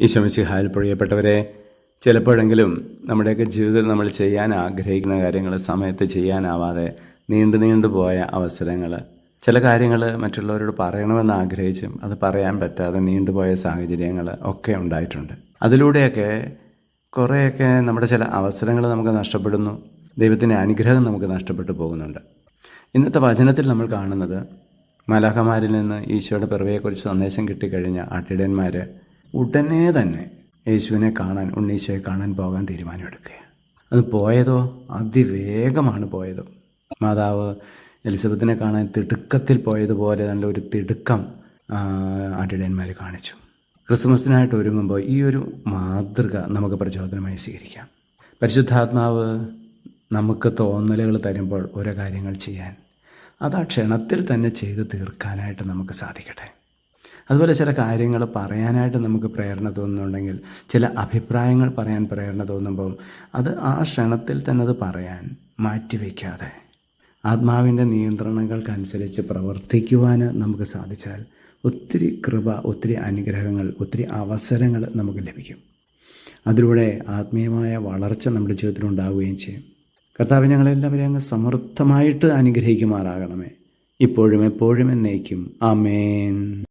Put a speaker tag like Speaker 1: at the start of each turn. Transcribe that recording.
Speaker 1: ഈശോമിശിഹായിൽ പ്രിയപ്പെട്ടവരെ ചിലപ്പോഴെങ്കിലും നമ്മുടെയൊക്കെ ജീവിതത്തിൽ നമ്മൾ ചെയ്യാൻ ആഗ്രഹിക്കുന്ന കാര്യങ്ങൾ സമയത്ത് ചെയ്യാനാവാതെ നീണ്ടു നീണ്ടു പോയ അവസരങ്ങൾ ചില കാര്യങ്ങൾ മറ്റുള്ളവരോട് പറയണമെന്ന് ആഗ്രഹിച്ചും അത് പറയാൻ പറ്റാതെ നീണ്ടുപോയ സാഹചര്യങ്ങൾ ഒക്കെ ഉണ്ടായിട്ടുണ്ട്. അതിലൂടെയൊക്കെ കുറേയൊക്കെ നമ്മുടെ ചില അവസരങ്ങൾ നമുക്ക് നഷ്ടപ്പെടുന്നു. ദൈവത്തിന്റെ അനുഗ്രഹം നമുക്ക് നഷ്ടപ്പെട്ടു പോകുന്നുണ്ട്. ഇന്നത്തെ വചനത്തിൽ നമ്മൾ കാണുന്നത് മലാഹമാരിൽ നിന്ന് ഈശോയുടെ പിറവിയെക്കുറിച്ച് സന്ദേശം കിട്ടിക്കഴിഞ്ഞ ആട്ടിടയന്മാർ ഉടനെ തന്നെ യേശുവിനെ കാണാൻ ഉണ്ണീശോയെ കാണാൻ പോകാൻ തീരുമാനമെടുക്കുക. അത് പോയതോ? അതിവേഗമാണ് പോയത്. മാതാവ് എലിസബത്തിനെ കാണാൻ തിടുക്കത്തിൽ പോയതുപോലെ നല്ല ഒരു തിടുക്കം ആട്ടിടയന്മാർ കാണിച്ചു. ക്രിസ്മസിനായിട്ട് ഒരുങ്ങുമ്പോൾ ഈ ഒരു മാതൃക നമുക്ക് പ്രചോദനമായി സ്വീകരിക്കാം. പരിശുദ്ധാത്മാവ് നമുക്ക് തോന്നലുകൾ തരുമ്പോൾ ഓരോ കാര്യങ്ങൾ ചെയ്യാൻ അത് ആ ക്ഷണത്തിൽ തന്നെ ചെയ്ത് തീർക്കാനായിട്ട് നമുക്ക് സാധിക്കട്ടെ. അതുപോലെ ചില കാര്യങ്ങൾ പറയാനായിട്ട് നമുക്ക് പ്രേരണ തോന്നുന്നുണ്ടെങ്കിൽ ചില അഭിപ്രായങ്ങൾ പറയാൻ പ്രേരണ തോന്നുമ്പം അത് ആ ക്ഷണത്തിൽ തന്നെ അത് പറയാൻ മാറ്റിവെക്കാതെ ആത്മാവിന്റെ നിയന്ത്രണങ്ങൾക്കനുസരിച്ച് പ്രവർത്തിക്കുവാൻ നമുക്ക് സാധിച്ചാൽ ഒത്തിരി കൃപ ഒത്തിരി അനുഗ്രഹങ്ങൾ ഒത്തിരി അവസരങ്ങൾ നമുക്ക് ലഭിക്കും. അതിലൂടെ ആത്മീയമായ വളർച്ച നമ്മുടെ ജീവിതത്തിൽ ഉണ്ടാവുകയും ചെയ്യും. കർത്താവ് ഞങ്ങളെല്ലാവരെയും അങ്ങ് സമൃദ്ധമായിട്ട് അനുഗ്രഹിക്കുമാറാകണമേ. ഇപ്പോഴും എപ്പോഴും എന്നേക്കും. ആമേൻ.